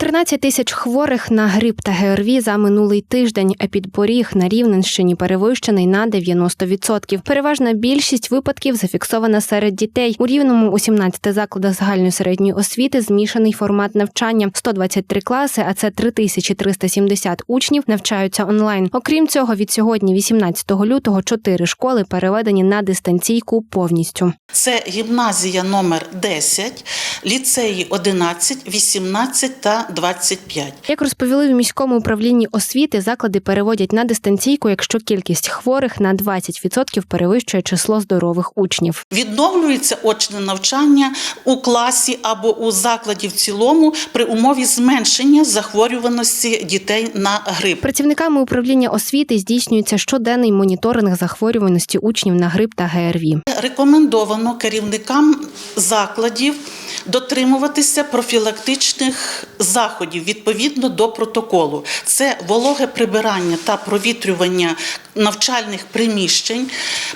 13 тисяч хворих на грип та ГРВІ за минулий тиждень. Епідборіг на Рівненщині перевищений на 90%. Переважна більшість випадків зафіксована серед дітей. У рівному у 17 закладах загальної середньої освіти змішаний формат навчання. 123 класи, а це 3370 учнів, навчаються онлайн. Окрім цього, від сьогодні, 18 лютого, чотири школи переведені на дистанційку повністю. Це гімназія номер 10, ліцеї 11, 18 та 25. Як розповіли в міському управлінні освіти, заклади переводять на дистанційку, якщо кількість хворих на 20% перевищує число здорових учнів. Відновлюється очне навчання у класі або у закладі в цілому при умові зменшення захворюваності дітей на грип. Працівниками управління освіти здійснюється щоденний моніторинг захворюваності учнів на грип та ГРВІ. Рекомендовано керівникам закладів дотримуватися профілактичних заходів відповідно до протоколу. Це вологе прибирання та провітрювання навчальних приміщень,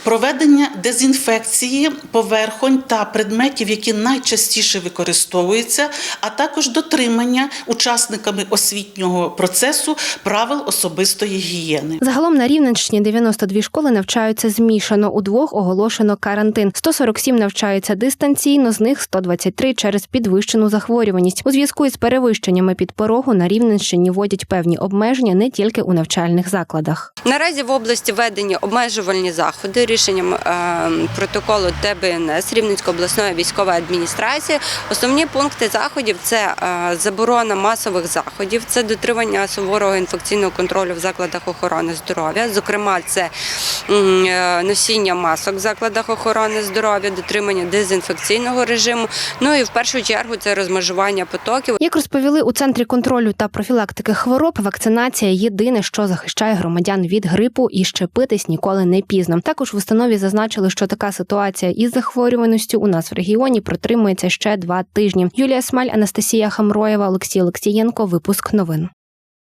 проведення дезінфекції поверхонь та предметів, які найчастіше використовуються, а також дотримання учасниками освітнього процесу правил особистої гігієни. Загалом на Рівненщині 92 школи навчаються змішано. У двох оголошено карантин. 147 навчаються дистанційно, з них 123 через підвищену захворюваність. У зв'язку із перевищеннями підпорогу на Рівненщині вводять певні обмеження не тільки у навчальних закладах. Наразі в області введені обмежувальні заходи рішенням е, протоколу ТБНС Рівненської обласної військової адміністрації. Основні пункти заходів це е, заборона масових заходів, це дотримання суворого інфекційного контролю в закладах охорони здоров'я. Зокрема, це е, носіння масок в закладах охорони здоров'я, дотримання дезінфекційного режиму. Ну і в першу чергу це розмежування потоків. Як розповіли у центрі контролю та профілактики хвороб, вакцинація єдине, що захищає громадян від грипу, і щепитись ніколи не пізно. Також в установі зазначили, що така ситуація із захворюваністю у нас в регіоні протримується ще два тижні. Юлія Смаль, Анастасія Хамроєва, Олексій Олексієнко. Випуск новин.